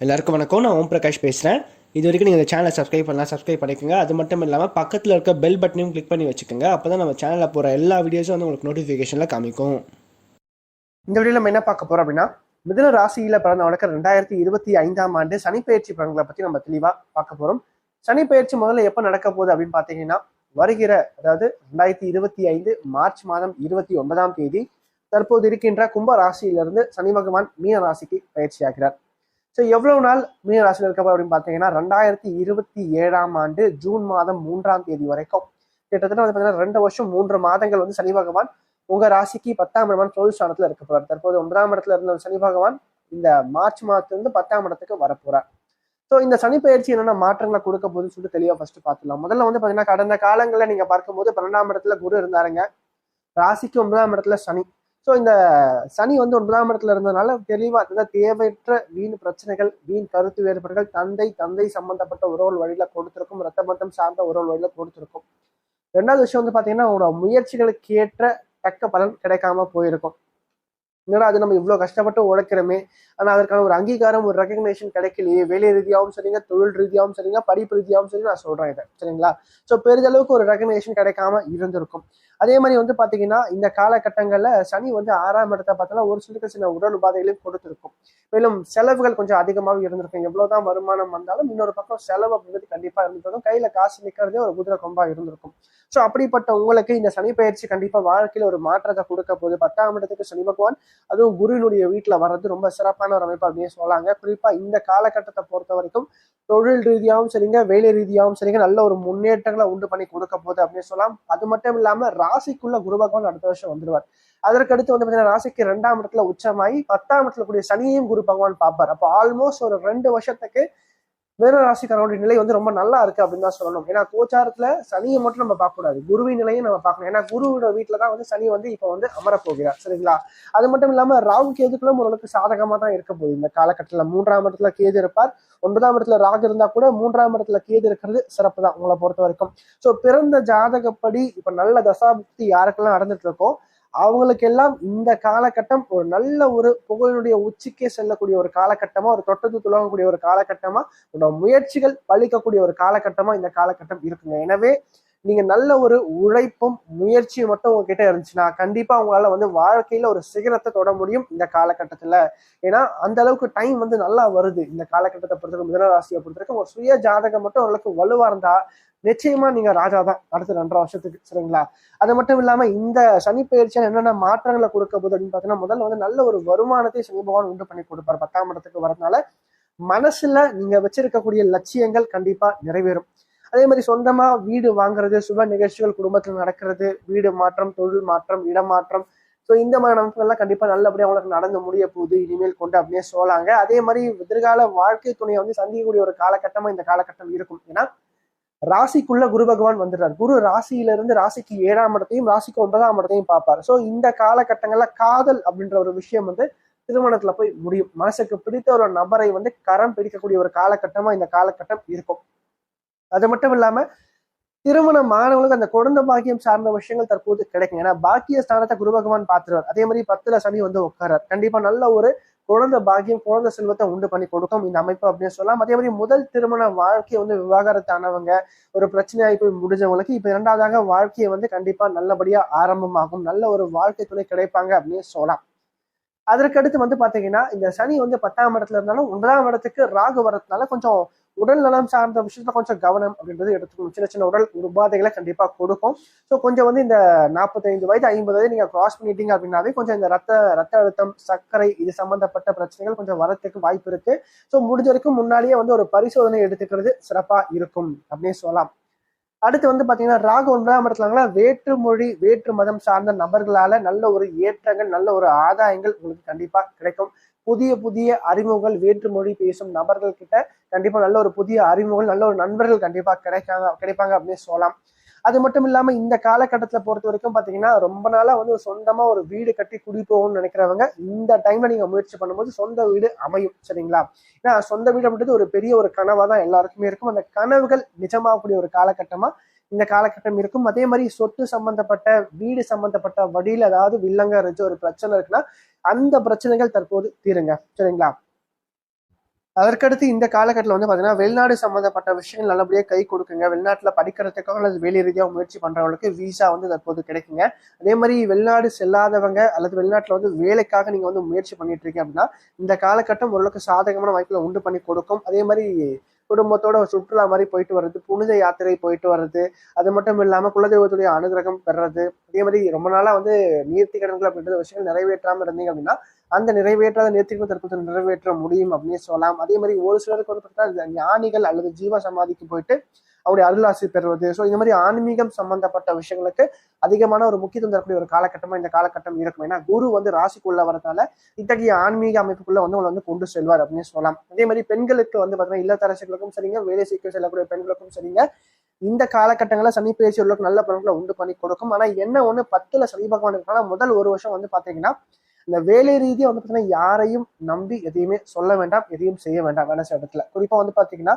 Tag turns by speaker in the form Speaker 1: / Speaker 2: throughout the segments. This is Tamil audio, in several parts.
Speaker 1: எல்லாருக்கும் வணக்கம். நான் ஓம் பிரகாஷ் பேசுகிறேன் இது வரைக்கும் நீங்கள் இந்த சேனலை சப்ஸ்கிரைப் பண்ணலாம் சப்ஸ்கிரைப் பண்ணிக்கோங்க. அது மட்டும் இல்லாமல் பக்கத்தில் இருக்க பெல் பட்டனையும் கிளிக் பண்ணி வச்சுக்கோங்க. அப்போ தான் நம்ம சேனலில் போகிற எல்லா வீடியோஸும் வந்து உங்களுக்கு நோட்டிஃபிகேஷனில் காமிக்கும். இந்த வீடியோவில் நம்ம என்ன பார்க்க போகிறோம் அப்படின்னா மிதன ராசியில் பிறந்தவனுக்கு ரெண்டாயிரத்தி இருபத்தி ஐந்தாம் ஆண்டு சனிப்பெயர்ச்சி பலன்களை பற்றி நம்ம தெளிவாக பார்க்க போகிறோம் சனிப்பெயர்ச்சி முதல்ல எப்போ நடக்க போகுது அப்படின்னு பார்த்தீங்கன்னா வருகிற அதாவது ரெண்டாயிரத்தி இருபத்தி ஐந்து மார்ச் மாதம் இருபத்தி ஒன்பதாம் தேதி தற்போது இருக்கின்ற கும்ப ராசியிலிருந்து சனி பகவான் மீன ராசிக்கு பயிற்சி ஆகிறார் ஸோ எவ்வளவு நாள் மீன ராசியில் இருக்க அப்படின்னு பார்த்தீங்கன்னா ரெண்டாயிரத்தி இருபத்தி ஏழாம் ஆண்டு ஜூன் மாதம் மூன்றாம் தேதி வரைக்கும். கிட்டத்தட்ட வந்து பார்த்தீங்கன்னா ரெண்டு வருஷம் மூன்று மாதங்கள் வந்து சனி பகவான் உங்க ராசிக்கு பத்தாம் இடமான தொழில் ஸ்தானத்துல இருக்க போறார் தற்போது ஒன்பதாம் இடத்துல இருந்த சனி பகவான் இந்த மார்ச் மாதத்திலிருந்து பத்தாம் இடத்துக்கு வரப்போறார். ஸோ இந்த சனி பயிற்சி என்னென்ன மாற்றங்களை கொடுக்க போகுதுன்னு சொல்லிட்டு தெளிவாக ஃபர்ஸ்ட் பார்த்துலாம் முதல்ல வந்து பார்த்தீங்கன்னா கடந்த காலங்களில் நீங்க பார்க்கும்போது பன்னெண்டாம் இடத்துல குரு இருந்தாருங்க. ராசிக்கு ஒன்பதாம் இடத்துல சனி. ஸோ இந்த சனி வந்து ஒன்பதாம் இடத்துல இருந்ததுனால தெளிவாக அதாவது தேவையற்ற வீண் பிரச்சனைகள் வீண் கருத்து வேறுபாடுகள் தந்தை தந்தை சம்பந்தப்பட்ட உறவுகள் வழியில கொடுத்துருக்கும் ரத்த பந்தம் சார்ந்த உறவுகள் வழியில கொடுத்துருக்கும். ரெண்டாவது விஷயம் வந்து பார்த்தீங்கன்னா உங்களோட முயற்சிகளுக்கு ஏற்ற தக்க பலன் கிடைக்காம போயிருக்கும். என்னடா அது நம்ம இவ்வளோ கஷ்டப்பட்டு உழைக்கிறோமே? ஆனால் அதற்கான ஒரு அங்கீகாரம் ஒரு ரெகக்னேஷன் கிடைக்கலையே. வேலை ரீதியாகவும் சரிங்க தொழில் ரீதியாகவும் சரிங்க படிப்பு ரீதியாகவும் சரி நான் சொல்றேன் இதை. சரிங்களா? ஸோ பெரிதளவுக்கு ஒரு ரெகக்னேஷன் கிடைக்காம இருந்திருக்கும். அதே மாதிரி வந்து பாத்தீங்கன்னா இந்த காலகட்டங்கள்ல சனி வந்து ஆறாம் இடத்தை பார்த்தோன்னா ஒரு சிலருக்கு சில உடல் உபாதைகளையும் கொடுத்திருக்கும். மேலும் செலவுகள் கொஞ்சம் அதிகமாக இருந்திருக்கும். எவ்வளவுதான் வருமானம் வந்தாலும் இன்னொரு பக்கம் செலவு அப்படிங்கிறது கண்டிப்பா இருந்திருக்கும். கையில காசு நிக்கிறதே ஒரு குதிரை கொம்பா இருந்திருக்கும். ஸோ அப்படிப்பட்ட உங்களுக்கு இந்த சனி பயிற்சி கண்டிப்பா வாழ்க்கையில ஒரு மாற்றத்தை கொடுக்க போகுது. பத்தாம் இடத்துக்கு சனி பகவான் அதுவும் குருவினுடைய வீட்டுல வர்றது ரொம்ப சிறப்பான ஒரு அமைப்பு அப்படின்னு சொல்லாங்க. குறிப்பா இந்த காலகட்டத்தை பொறுத்த வரைக்கும் தொழில் ரீதியாகவும் சரிங்க வேலை ரீதியாகவும் சரிங்க நல்ல ஒரு முன்னேற்றங்களை உண்டு பண்ணி கொடுக்க போகுது அப்படின்னு சொல்லலாம். அது மட்டும் இல்லாம ராசிக்குள்ள குரு பகவான் அடுத்த வருஷம் வந்துருவார். அதற்கடுத்து வந்து பார்த்தீங்கன்னா ராசிக்கு ரெண்டாம் இடத்துல உச்சமாயி பத்தாம் இடத்துல கூடிய சனியையும் குரு பகவான் பார்ப்பார். அப்போ ஆல்மோஸ்ட் ஒரு ரெண்டு வருஷத்துக்கு வேற நிலை வந்து ரொம்ப நல்லா இருக்கு அப்படின்னு தான் சொல்லணும். ஏன்னா கோச்சாரத்துல சனியை மட்டும் நம்ம பார்க்க கூடாது குருவின் நிலையும் நம்ம பார்க்கணும். ஏன்னா குருவோட வீட்டுல தான் வந்து சனி வந்து இப்போ வந்து அமரப்போகிறார். சரிங்களா? அது மட்டும் இல்லாம ராகு கேதுக்களும் ஓரளவுக்கு சாதகமா தான் இருக்க போகுது. இந்த காலகட்டத்துல மூன்றாம் இடத்துல கேது இருப்பார். ஒன்பதாம் இடத்துல ராகு இருந்தா கூட மூன்றாம் இடத்துல கேது இருக்கிறது சிறப்பு தான் உங்களை பொறுத்த வரைக்கும். ஸோ பிறந்த ஜாதகப்படி இப்ப நல்ல தசாபுக்தி யாருக்கெல்லாம் நடந்துட்டு இருக்கோ அவங்களுக்கெல்லாம் இந்த காலகட்டம் ஒரு நல்ல ஒரு புகழினுடைய உச்சிக்கே செல்லக்கூடிய ஒரு காலகட்டமா ஒரு தொட்டது துளங்கக்கூடிய ஒரு காலகட்டமா உங்களோட முயற்சிகள் பழிக்கக்கூடிய ஒரு காலகட்டமா இந்த காலகட்டம் இருக்குங்க. எனவே நீங்க நல்ல ஒரு உழைப்பும் முயற்சியும் மட்டும் உங்ககிட்ட இருந்துச்சுன்னா கண்டிப்பா உங்களால வந்து வாழ்க்கையில ஒரு சிகரத்தை தொட முடியும் இந்த காலகட்டத்துல. ஏன்னா அந்த அளவுக்கு டைம் வந்து நல்லா வருது. இந்த காலகட்டத்தை பொறுத்தவரைக்கும் மிதனராசியை பொறுத்தவரைக்கும் ஒரு சுய ஜாதகம் மட்டும் ஓரளவுக்கு வலுவா இருந்தா நிச்சயமா நீங்க ராஜா தான். அடுத்த ரெண்டரை வருஷத்துக்கு சரிங்களா? அது மட்டும் இல்லாம இந்த சனி பயிற்சியால் என்னென்ன மாற்றங்களை கொடுக்க போது அப்படின்னு பாத்தீங்கன்னா முதல்ல வந்து நல்ல ஒரு வருமானத்தை சனி பகவான் உண்டு பண்ணி கொடுப்பார். பத்தாம் இடத்துக்கு வரதுனால மனசுல நீங்க வச்சிருக்கக்கூடிய லட்சியங்கள் கண்டிப்பா நிறைவேறும். அதே மாதிரி சொந்தமா வீடு வாங்குறது சுப நிகழ்ச்சிகள் குடும்பத்தில் நடக்கிறது வீடு மாற்றம் தொழில் மாற்றம் இடமாற்றம் ஸோ இந்த மாதிரி அமைப்புகள்லாம் கண்டிப்பா நல்லபடியாக அவங்களுக்கு நடந்து முடிய போகுது. இனிமேல் கொண்டு அப்படியே சொல்லாங்க. அதே மாதிரி எதிர்கால வாழ்க்கை துணையை வந்து சந்திக்கக்கூடிய ஒரு காலகட்டமா இந்த காலகட்டம் இருக்கும். ஏன்னா ராசிக்குள்ள குரு பகவான் வந்துடுறார். குரு ராசியில இருந்து ராசிக்கு ஏழாம் இடத்தையும் ராசிக்கு ஒன்பதாம் இடத்தையும் பார்ப்பார். ஸோ இந்த காலகட்டங்கள்ல காதல் அப்படின்ற ஒரு விஷயம் வந்து திருமணத்துல போய் முடியும். மனசுக்கு பிடித்த ஒரு நபரை வந்து கரம் பிடிக்கக்கூடிய ஒரு காலகட்டமா இந்த காலகட்டம் இருக்கும். அது மட்டும் இல்லாம திருமணம் மாணவர்களுக்கு அந்த குழந்தை பாக்கியம் சார்ந்த விஷயங்கள் தற்போது கிடைக்கும் ஏன்னா பாக்கிய ஸ்தானத்தை குரு பகவான் பார்த்துருவார். அதே மாதிரி பத்துல சனி வந்து உட்காரார் கண்டிப்பா நல்ல ஒரு குழந்தை பாக்கியம் குழந்தை செல்வத்தை உண்டு பண்ணி கொடுக்கும் இந்த அமைப்பு அப்படின்னு சொல்லலாம். அதே மாதிரி முதல் திருமண வாழ்க்கையை வந்து விவாகரத்தானவங்க ஒரு பிரச்சனையாகி போய் முடிஞ்சவங்களுக்கு இப்ப இரண்டாவதாக வாழ்க்கையை வந்து கண்டிப்பா நல்லபடியா ஆரம்பமாகும். நல்ல ஒரு வாழ்க்கை துணை கிடைப்பாங்க அப்படின்னு சொல்லலாம். அதற்கடுத்து வந்து பாத்தீங்கன்னா இந்த சனி வந்து பத்தாம் இடத்துல இருந்தாலும் ஒன்பதாம் இடத்துக்கு ராகு வரதுனால கொஞ்சம் உடல் நலம் சார்ந்த விஷயத்துல கொஞ்சம் கவனம் அப்படின்றது எடுத்துக்கணும். சின்ன சின்ன உடல் உபாதைகளை கண்டிப்பா கொடுக்கும். ஸோ கொஞ்சம் வந்து இந்த நாற்பத்தைந்து வயது ஐம்பது வயது நீங்க கிராஸ் பண்ணிட்டீங்க அப்படின்னாவே கொஞ்சம் இந்த ரத்த ரத்த அழுத்தம் சர்க்கரை இது சம்பந்தப்பட்ட பிரச்சனைகள் கொஞ்சம் வரத்துக்கு வாய்ப்பு இருக்கு. ஸோ முடிஞ்ச வரைக்கும் முன்னாடியே வந்து ஒரு பரிசோதனை எடுத்துக்கிறது சிறப்பா இருக்கும் அப்படின்னு சொல்லலாம். அடுத்து வந்து பாத்தீங்கன்னா ராகு ஒன்பதாம் இடத்துல வேற்று மொழி வேற்று மதம் சார்ந்த நபர்களால நல்ல ஒரு ஏற்றங்கள் நல்ல ஒரு ஆதாயங்கள் உங்களுக்கு கண்டிப்பா கிடைக்கும். புதிய புதிய அறிமுகங்கள் வேற்று மொழி பேசும் நபர்கள் கிட்ட கண்டிப்பா நல்ல ஒரு புதிய அறிமுகங்கள் நல்ல ஒரு நண்பர்கள் கண்டிப்பா கிடைக்காங்க கிடைப்பாங்க அப்படின்னு சொல்லலாம். அது மட்டும் இல்லாம இந்த காலகட்டத்துல பொறுத்த வரைக்கும் பாத்தீங்கன்னா ரொம்ப நாளா வந்து சொந்தமா ஒரு வீடு கட்டி குடி போகணும்னு நினைக்கிறவங்க இந்த டைம்ல நீங்க முயற்சி பண்ணும்போது சொந்த வீடு அமையும் சரிங்களா? ஏன்னா சொந்த வீடு அப்படின்றது ஒரு பெரிய ஒரு கனவா தான் எல்லாருக்குமே இருக்கும். அந்த கனவுகள் நிஜமாகக்கூடிய ஒரு காலகட்டமா இந்த காலகட்டம் இருக்கும். அதே மாதிரி சொத்து சம்பந்தப்பட்ட வீடு சம்பந்தப்பட்ட வழியில் ஏதாவது வில்லங்க இருந்துச்சு ஒரு பிரச்சனை இருக்குன்னா அந்த பிரச்சனைகள் தற்போது தீருங்க சரிங்களா? அதற்கடுத்து இந்த காலகட்டத்தில் வந்து பார்த்தீங்கன்னா வெளிநாடு சம்மந்தப்பட்ட விஷயங்கள் நல்லபடியாக கை கொடுக்குங்க. வெளிநாட்டில் படிக்கிறதுக்கோ அல்லது வேலை ரீதியாக முயற்சி பண்ணுறவங்களுக்கு விசா வந்து தற்போது கிடைக்குங்க. அதே மாதிரி வெளிநாடு செல்லாதவங்க அல்லது வெளிநாட்டில் வந்து வேலைக்காக நீங்கள் வந்து முயற்சி பண்ணிட்டு இருக்கீங்க அப்படின்னா இந்த காலகட்டம் ஓரளவுக்கு சாதகமான வாய்ப்பில் உண்டு பண்ணி கொடுக்கும். அதே மாதிரி குடும்பத்தோட சுற்றுலா மாதிரி போயிட்டு வர்றது புனித யாத்திரை போயிட்டு வர்றது அது மட்டும் இல்லாமல் குலதெய்வத்துடைய அனுகிரகம் பெறது அதே மாதிரி ரொம்ப நாளாக வந்து நீர்த்தி கடன்கள் அப்படின்ற விஷயங்கள் நிறைவேற்றாமல் இருந்தீங்க அப்படின்னா அந்த நிறைவேற்றாத நேர்த்திகள் தற்போது நிறைவேற்ற முடியும் அப்படின்னு சொல்லலாம். அதே மாதிரி ஒரு சிலருக்கு வந்து பார்த்தீங்கன்னா ஞானிகள் அல்லது ஜீவ சமாதிக்கு போயிட்டு அவருடைய அருளாசி பெறுவது. ஸோ இந்த மாதிரி ஆன்மீகம் சம்பந்தப்பட்ட விஷயங்களுக்கு அதிகமான ஒரு முக்கியத்துவம் தரக்கூடிய ஒரு காலகட்டமாக இந்த காலகட்டம் இருக்கும். ஏன்னா குரு வந்து ராசிக்குள்ள வரதால இத்தகைய ஆன்மீக அமைப்புக்குள்ள வந்து உங்களை வந்து கொண்டு செல்வார் அப்படின்னு சொல்லலாம். அதே மாதிரி பெண்களுக்கு வந்து பார்த்தீங்கன்னா இல்லத்தரசிகளுக்கும் சரிங்க வேலை சீக்கிரம் செல்லக்கூடிய பெண்களுக்கும் சரிங்க. இந்த காலகட்டங்களில் சனி பயிற்சி உள்ளவருக்கு நல்ல பலன்களை உண்டு பண்ணி கொடுக்கும். ஆனால் என்ன ஒன்று பத்தில் சனி பகவான் இருக்கனால முதல் ஒரு வருஷம் வந்து பார்த்தீங்கன்னா இந்த வேலை ரீதியாக வந்து பார்த்தீங்கன்னா யாரையும் நம்பி எதையுமே சொல்ல வேண்டாம் எதையும் செய்ய வேண்டாம் வேலை இடத்துல. குறிப்பாக வந்து பார்த்தீங்கன்னா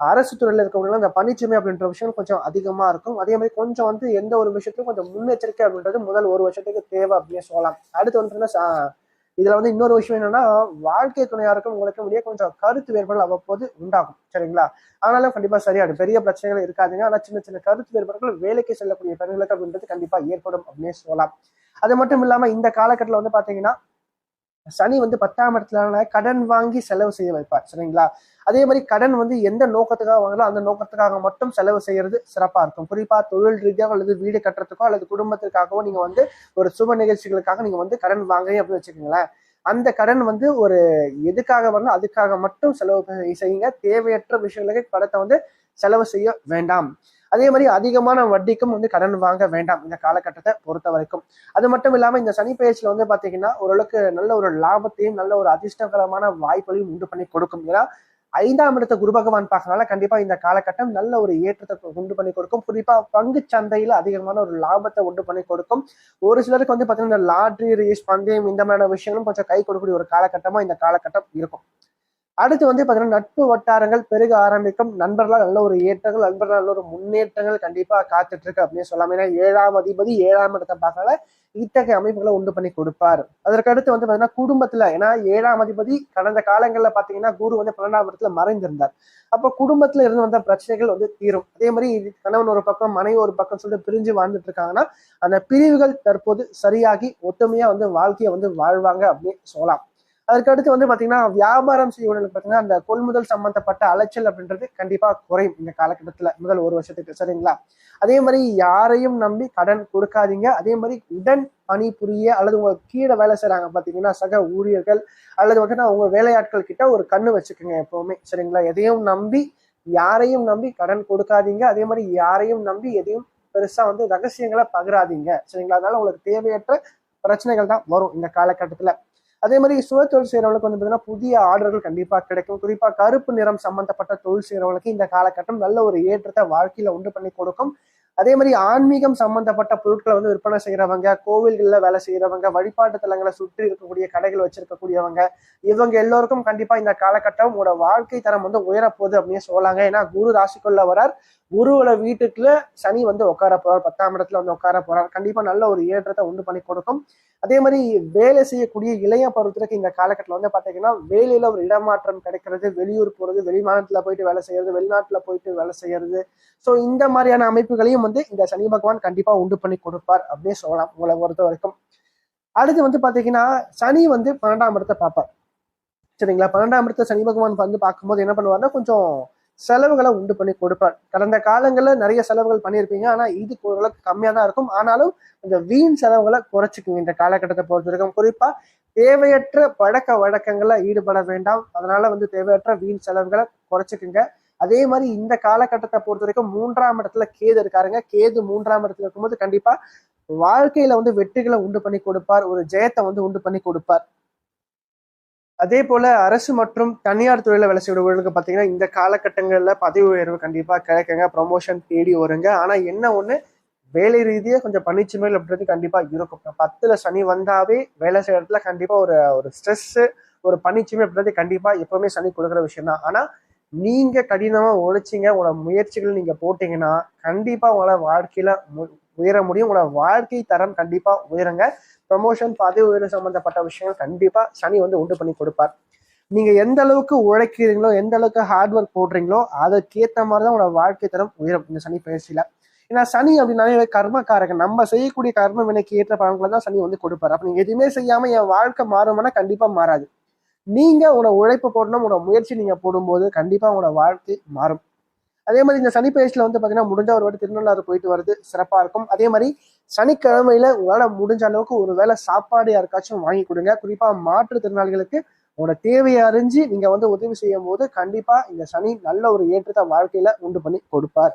Speaker 1: அரசு துறையில் இருக்கவங்களாம் இந்த பணிச்சுமை அப்படின்ற விஷயம் கொஞ்சம் அதிகமாக இருக்கும். அதே மாதிரி கொஞ்சம் வந்து எந்த ஒரு விஷயத்தையும் கொஞ்சம் முன்னெச்சரிக்கை அப்படின்றது முதல் ஒரு வருஷத்துக்கு தேவை அப்படின்னு சொல்லலாம். அடுத்து வந்து இதுல வந்து இன்னொரு விஷயம் என்னன்னா வாழ்க்கை துணையாருக்கும் உங்களுக்கு முடிய கொஞ்சம் கருத்து வேறுபாடு அவ்வப்போது உண்டாகும். சரிங்களா? ஆனாலும் கண்டிப்பா சரியாடும் பெரிய பிரச்சனைகள் இருக்காதுங்க. ஆனா சின்ன சின்ன கருத்து வேறுபாடுகள் வேலைக்கு செல்லக்கூடிய பெண்களுக்கு அப்படின்றது கண்டிப்பா ஏற்படும் அப்படின்னு சொல்லலாம். அது மட்டும் இல்லாம இந்த காலகட்டத்தில் வந்து பாத்தீங்கன்னா சனி வந்து பத்தாம் இடத்துல கடன் வாங்கி செலவு செய்ய வைப்பார் சரிங்களா? அதே மாதிரி கடன் வந்து எந்த நோக்கத்துக்காக வாங்கலாம் அந்த நோக்கத்துக்காக மட்டும் செலவு செய்யறது சிறப்பா இருக்கும். குறிப்பா தொழில் ரீதியாக அல்லது வீடு கட்டுறதுக்கோ அல்லது குடும்பத்திற்காகவோ நீங்க வந்து ஒரு சுப நிகழ்ச்சிகளுக்காக நீங்க வந்து கடன் வாங்குறீங்க அப்படின்னு வச்சுக்கோங்களேன். அந்த கடன் வந்து ஒரு எதுக்காக வரணும் அதுக்காக மட்டும் செலவு செய்யுங்க. தேவையற்ற விஷயங்களுக்கு படத்தை வந்து செலவு செய்ய வேண்டாம். அதே மாதிரி அதிகமான வட்டிக்கும் வந்து கடன் வாங்க வேண்டாம் இந்த காலகட்டத்தை பொறுத்த வரைக்கும். அது மட்டும் இல்லாம இந்த சனி பயிற்சியில் வந்து பாத்தீங்கன்னா ஓரளவுக்கு நல்ல ஒரு லாபத்தையும் நல்ல ஒரு அதிர்ஷ்டகரமான வாய்ப்புகளையும் உண்டு பண்ணி கொடுக்கும். ஏன்னா ஐந்தாம் இடத்த குரு பகவான் பார்க்கறனால கண்டிப்பா இந்த காலகட்டம் நல்ல ஒரு ஏற்றத்தை உண்டு பண்ணி கொடுக்கும். குறிப்பா பங்கு சந்தையில அதிகமான ஒரு லாபத்தை உண்டு பண்ணி கொடுக்கும். ஒரு சிலருக்கு வந்து பாத்தீங்கன்னா இந்த லாட்ரி ரேஸ் பந்தயம் இந்த மாதிரியான விஷயங்களும் கொஞ்சம் கை கொடுக்கக்கூடிய ஒரு காலகட்டமா இந்த காலகட்டம் இருக்கும். அடுத்து வந்து பார்த்தீங்கன்னா நட்பு வட்டாரங்கள் பெருக ஆரம்பிக்கும். நண்பர்களால் நல்ல ஒரு ஏற்றங்கள் நண்பர்களால் நல்ல ஒரு முன்னேற்றங்கள் கண்டிப்பாக காத்துட்டு இருக்கு அப்படின்னு சொல்லலாம் ஏன்னா ஏழாம் அதிபதி ஏழாம் இடத்தை பார்க்கல இத்தகைய அமைப்புகளை உண்டு பண்ணி கொடுப்பார். அதற்கு அடுத்து வந்து பார்த்தீங்கன்னா குடும்பத்துல ஏன்னா ஏழாம் அதிபதி கடந்த காலங்களில் பார்த்தீங்கன்னா குரு வந்து பன்னெண்டாம் இடத்துல மறைந்திருந்தார். அப்போ குடும்பத்துல இருந்து வந்த பிரச்சனைகள் வந்து தீரும். அதே மாதிரி கணவன் ஒரு பக்கம் மனைவி ஒரு பக்கம் சொல்லிட்டு பிரிஞ்சு வாழ்ந்துட்டு இருக்காங்கன்னா அந்த பிரிவுகள் தற்போது சரியாகி ஒத்துமையா வந்து வாழ்க்கையை வந்து வாழ்வாங்க அப்படின்னு சொல்லலாம். அதற்கடுத்து வந்து பாத்தீங்கன்னா வியாபாரம் செய்யறவங்களுக்கு பாத்தீங்கன்னா அந்த கொள்முதல் சம்பந்தப்பட்ட அலைச்சல் அப்படின்றது கண்டிப்பா குறையும் இந்த காலகட்டத்துல முதல் ஒரு வருஷத்துக்கு சரிங்களா? அதே மாதிரி யாரையும் நம்பி கடன் கொடுக்காதீங்க. அதே மாதிரி உடன் பணி புரிய அல்லது உங்க கீழே வேலை செய்யறாங்க பாத்தீங்கன்னா சக ஊழியர்கள் அல்லது வந்து உங்க வேலையாட்கள் கிட்ட ஒரு கண்ணு வச்சுக்கோங்க எப்பவுமே சரிங்களா? எதையும் நம்பி யாரையும் நம்பி கடன் கொடுக்காதீங்க. அதே மாதிரி யாரையும் நம்பி எதையும் பெருசா வந்து ரகசியங்களை பகிராதீங்க சரிங்களா? அதனால உங்களுக்கு தேவையற்ற பிரச்சனைகள் தான் வரும் இந்த காலகட்டத்துல. அதே மாதிரி சுய தொழில் செய்யறவங்களுக்கு வந்து பார்த்தீங்கன்னா புதிய ஆர்டர்கள் கண்டிப்பாக கிடைக்கும். குறிப்பாக கருப்பு நிறம் சம்பந்தப்பட்ட தொழில் செய்யறவங்களுக்கு இந்த காலகட்டம் நல்ல ஒரு ஏற்றத்தை வாழ்க்கையில உண்டு பண்ணி கொடுக்கும். அதே மாதிரி ஆன்மீகம் சம்பந்தப்பட்ட பொருட்களை வந்து விற்பனை செய்கிறவங்க கோவில்களில் வேலை செய்கிறவங்க வழிபாட்டு தலங்களை சுற்றி இருக்கக்கூடிய கடைகள் வச்சிருக்கக்கூடியவங்க இவங்க எல்லோருக்கும் கண்டிப்பா இந்த காலகட்டம் உங்களோட வாழ்க்கை தரம் வந்து உயரப்போகுது அப்படின்னு சொல்லலாங்க. ஏன்னா குரு ராசிக்குள்ள வரார். குருவோட வீட்டுக்குள்ள சனி வந்து உட்கார போறார். பத்தாம் இடத்துல வந்து உட்கார போறார். கண்டிப்பா நல்ல ஒரு ஏற்றத்தை உண்டு பண்ணி கொடுக்கும். அதே மாதிரி வேலை செய்யக்கூடிய இளைய பருவத்திற்கு இந்த காலகட்டத்தில் வந்து பாத்தீங்கன்னா வேலையில ஒரு இடமாற்றம் கிடைக்கிறது வெளியூர் போறது வெளிமாநிலத்துல போயிட்டு வேலை செய்யறது வெளிநாட்டுல போயிட்டு வேலை செய்யறது. ஸோ இந்த மாதிரியான அமைப்புகளையும் வந்து இந்த சனி பகவான் கண்டிப்பா உண்டு பண்ணி கொடுப்பார் அப்படின்னு சொல்லலாம். உங்களை பொறுத்த வரைக்கும். அடுத்து வந்து பாத்தீங்கன்னா சனி வந்து பன்னெண்டாம் இடத்தை பார்ப்பார். சரிங்களா? பன்னெண்டாம் இடத்த சனி பகவான் வந்து பார்க்கும்போது என்ன பண்ணுவார்னா கொஞ்சம் செலவுகளை உண்டு பண்ணி கொடுப்பார். கடந்த காலங்களில் நிறைய செலவுகள் பண்ணியிருப்பீங்க. ஆனால் இது ஓரளவுக்கு கம்மியாக தான் இருக்கும். ஆனாலும் கொஞ்சம் வீண் செலவுகளை குறைச்சிக்குங்க. இந்த காலகட்டத்தை பொறுத்த வரைக்கும். குறிப்பா தேவையற்ற பழக்க வழக்கங்களை ஈடுபட வேண்டாம். அதனால வந்து தேவையற்ற வீண் செலவுகளை குறைச்சிக்குங்க. அதே மாதிரி இந்த காலகட்டத்தை பொறுத்த வரைக்கும் மூன்றாம் இடத்துல கேது இருக்காருங்க. கேது மூன்றாம் இடத்துல இருக்கும்போது கண்டிப்பா வாழ்க்கையில வந்து வெற்றிகளை உண்டு பண்ணி கொடுப்பார். ஒரு ஜெயத்தை வந்து உண்டு பண்ணி கொடுப்பார். அதே போல அரசு மற்றும் தனியார் துறையில வேலை செய்யறவர்களுக்கு பாத்தீங்கன்னா இந்த காலகட்டங்கள்ல பதவி உயர்வு கண்டிப்பா கிடைக்குங்க. ப்ரொமோஷன் தேடி வருங்க. ஆனா என்ன ஒண்ணு? வேலை ரீதியாக கொஞ்சம் பனிச்சுமையில் அப்படின்றது கண்டிப்பா இருக்கும். பத்துல சனி வந்தாவே வேலை செய்யற இடத்துல கண்டிப்பா ஒரு ஒரு ஸ்ட்ரெஸ் ஒரு பணிச்சுமை அப்படின்றது கண்டிப்பா எப்பவுமே சனி கொடுக்குற விஷயம் தான் ஆனா நீங்க கடினமா உழைச்சிங்க உங்களோட முயற்சிகள் நீங்க போட்டீங்கன்னா கண்டிப்பா உங்களோட வாழ்க்கையில உயர முடியும். உங்களோட வாழ்க்கை தரம் கண்டிப்பா உயருங்க. ப்ரமோஷன் பதவி உயர்வு சம்பந்தப்பட்ட விஷயங்கள் கண்டிப்பா சனி வந்து உண்டு பண்ணி கொடுப்பார். நீங்க எந்த அளவுக்கு உழைக்கிறீங்களோ எந்த அளவுக்கு ஹார்ட் ஒர்க் போடுறீங்களோ அதுக்கேற்ற மாதிரி தான் உங்களோட வாழ்க்கை தரம் உயரும் இந்த சனி பயிற்சியில. ஏன்னா சனி அப்படின்னாலே கர்மக்காரகன். நம்ம செய்யக்கூடிய கர்ம வினைக்கு ஏற்ற பலன்களை தான் சனி வந்து கொடுப்பாரு. அப்ப நீங்க எதுவுமே செய்யாம என் வாழ்க்கை மாறுமானா கண்டிப்பா மாறாது. நீங்க உங்களோட உழைப்பு போடணும் உங்களோட முயற்சி நீங்க போடும்போது கண்டிப்பா உங்களோட வாழ்க்கை மாறும். அதே மாதிரி இந்த சனி பயிற்சியில வந்து பாத்தீங்கன்னா முடிஞ்ச ஒரு வாட்டி திருநள்ளாறு போயிட்டு வருது சிறப்பா இருக்கும். அதே மாதிரி சனிக்கிழமையில உங்களால முடிஞ்ச அளவுக்கு ஒரு வேளை சாப்பாடு யாருக்காச்சும் வாங்கி கொடுங்க. குறிப்பா மாற்றுத்திறனாளிகளுக்கு உங்களோட தேவையை அறிஞ்சு நீங்க வந்து உதவி செய்யும் போது கண்டிப்பா இந்த சனி நல்ல ஒரு ஏற்றத்தை வாழ்க்கையில உண்டு பண்ணி கொடுப்பார்.